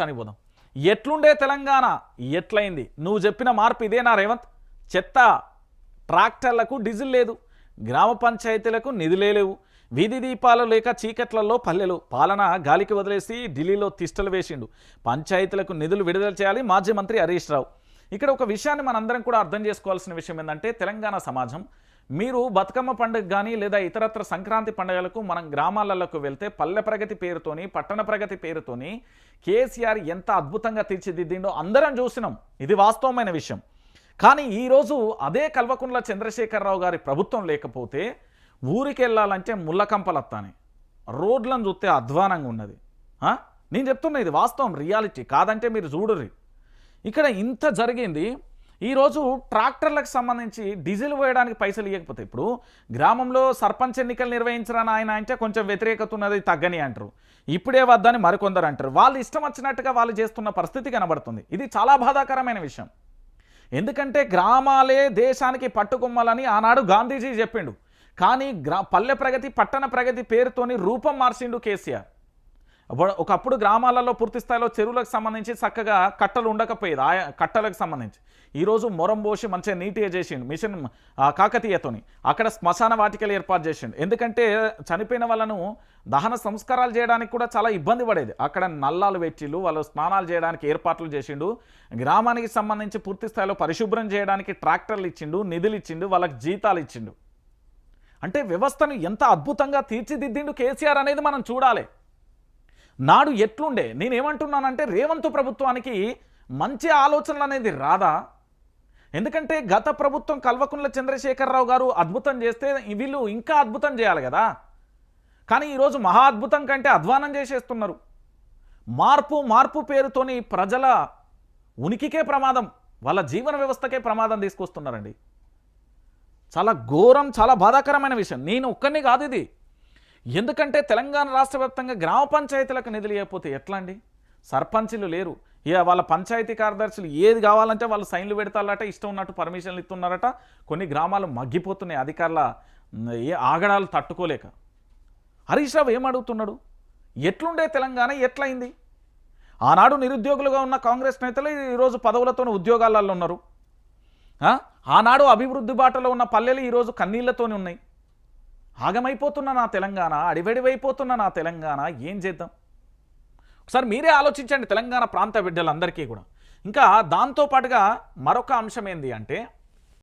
అని ఎట్లుండే తెలంగాణ? ఎట్లయింది? నువ్వు చెప్పిన మార్పు ఇదేనా రేవంత్. చెత్త ట్రాక్టర్లకు డీజిల్ లేదు. గ్రామ పంచాయతీలకు నిధులే లేవు. వీధి దీపాలు లేక చీకట్లలో పల్లెలు. పాలన గాలికి వదిలేసి ఢిల్లీలో తిష్టలు వేసిండు. పంచాయతీలకు నిధులు విడుదల చేయాలి మాజీ మంత్రి హరీష్ రావు. ఇక్కడ ఒక విషయాన్ని మనందరం కూడా అర్థం చేసుకోవాల్సిన విషయం ఏంటంటే తెలంగాణ సమాజం మీరు బతుకమ్మ పండుగ కానీ లేదా ఇతరత్ర సంక్రాంతి పండుగలకు మనం గ్రామాలకు వెళ్తే పల్లె ప్రగతి పేరుతోని పట్టణ ప్రగతి పేరుతోని కేసీఆర్ ఎంత అద్భుతంగా తీర్చిదిద్దిండో అందరం చూసినాం. ఇది వాస్తవమైన విషయం. కానీ ఈరోజు అదే కల్వకుంట్ల చంద్రశేఖరరావు గారి ప్రభుత్వం లేకపోతే ఊరికి వెళ్ళాలంటే ముళ్ళకంపలత్తాని. రోడ్లను చూస్తే అధ్వానంగా ఉన్నది. నేను చెప్తున్నా ఇది వాస్తవం రియాలిటీ. కాదంటే మీరు చూడరు. ఇక్కడ ఇంత జరిగింది ఈరోజు ట్రాక్టర్లకు సంబంధించి డీజిల్ పోయడానికి పైసలు ఇవ్వకపోతే ఇప్పుడు గ్రామంలో సర్పంచ్ ఎన్నికలు నిర్వహించరని ఆయన అంటే కొంచెం వ్యతిరేకత ఉన్నది తగ్గని అంటారు. ఇప్పుడే వద్దని మరికొందరు అంటారు. వాళ్ళు ఇష్టం వచ్చినట్టుగా వాళ్ళు చేస్తున్న పరిస్థితి కనబడుతుంది. ఇది చాలా బాధాకరమైన విషయం. ఎందుకంటే గ్రామాలే దేశానికి పట్టుకొమ్మాలని ఆనాడు గాంధీజీ చెప్పిండు. కానీ గ్రా పల్లె ప్రగతి పట్టణ ప్రగతి పేరుతోని రూపం మార్చిండు కేసీఆర్. ఒకప్పుడు గ్రామాలలో పూర్తి స్థాయిలో చెరువులకు సంబంధించి చక్కగా కట్టలు ఉండకపోయేది. ఆ కట్టలకు సంబంధించి. ఈరోజు మొరం పోసి మంచిగా నీట్గా చేసిండు. మిషన్ కాకతీయతోని. అక్కడ శ్మశాన వాటికలు ఏర్పాటు చేసిండు. ఎందుకంటే చనిపోయిన వాళ్ళను దహన సంస్కారాలు చేయడానికి కూడా చాలా ఇబ్బంది పడేది. అక్కడ నల్లాలు పెట్టిళ్ళు వాళ్ళు స్నానాలు చేయడానికి ఏర్పాట్లు చేసిండు. గ్రామానికి సంబంధించి పూర్తి స్థాయిలో పరిశుభ్రం చేయడానికి ట్రాక్టర్లు ఇచ్చిండు నిధులు ఇచ్చిండు వాళ్ళకి జీతాలు ఇచ్చిండు. అంటే వ్యవస్థను ఎంత అద్భుతంగా తీర్చిదిద్దిండు కేసీఆర్ అనేది మనం చూడాలి. నాడు ఎట్లుండే? నేనేమంటున్నానంటే రేవంత్ ప్రభుత్వానికి మంచి ఆలోచనలు అనేది రాదా? ఎందుకంటే గత ప్రభుత్వం కల్వకుంట్ల చంద్రశేఖరరావు గారు అద్భుతం చేస్తే వీళ్ళు ఇంకా అద్భుతం చేయాలి కదా? కానీ ఈరోజు మహా అద్భుతం కంటే అధ్వానం చేసేస్తున్నారు. మార్పు మార్పు పేరుతోని ప్రజల ఉనికికే ప్రమాదం వాళ్ళ జీవన వ్యవస్థకే ప్రమాదం తీసుకొస్తున్నారండి. చాలా ఘోరం చాలా బాధాకరమైన విషయం. నేను ఒక్కరిని కాదు ఇది. ఎందుకంటే తెలంగాణ రాష్ట్ర వ్యాప్తంగా గ్రామ పంచాయతీలకు నిధులు ఇవ్వకపోతే ఎట్లా అండి సర్పంచులు లేరు. ఇక వాళ్ళ పంచాయతీ కార్యదర్శులు ఏది కావాలంటే వాళ్ళు సైన్లు పెడతారట ఇష్టం ఉన్నట్టు పర్మిషన్లు ఇస్తున్నారట. కొన్ని గ్రామాలు మగ్గిపోతున్నాయి అధికారుల ఏ ఆగడాలు తట్టుకోలేక. హరీష్ రావు ఏమడుగుతున్నాడు ఎట్లుండే తెలంగాణ? ఎట్లయింది? ఆనాడు నిరుద్యోగులుగా ఉన్న కాంగ్రెస్ నేతలు ఈరోజు పదవులతో ఉద్యోగాలలో ఉన్నారు. ఆనాడు అభివృద్ధి బాటలో ఉన్న పల్లెలు ఈరోజు కన్నీళ్ళతోనే ఉన్నాయి. ఆగమైపోతున్న నా తెలంగాణ అడివడివైపోతున్న నా తెలంగాణ ఏం చేద్దాం? ఒకసారి మీరే ఆలోచించండి తెలంగాణ ప్రాంత బిడ్డలందరికీ కూడా. ఇంకా దాంతోపాటుగా మరొక అంశం ఏంటి అంటే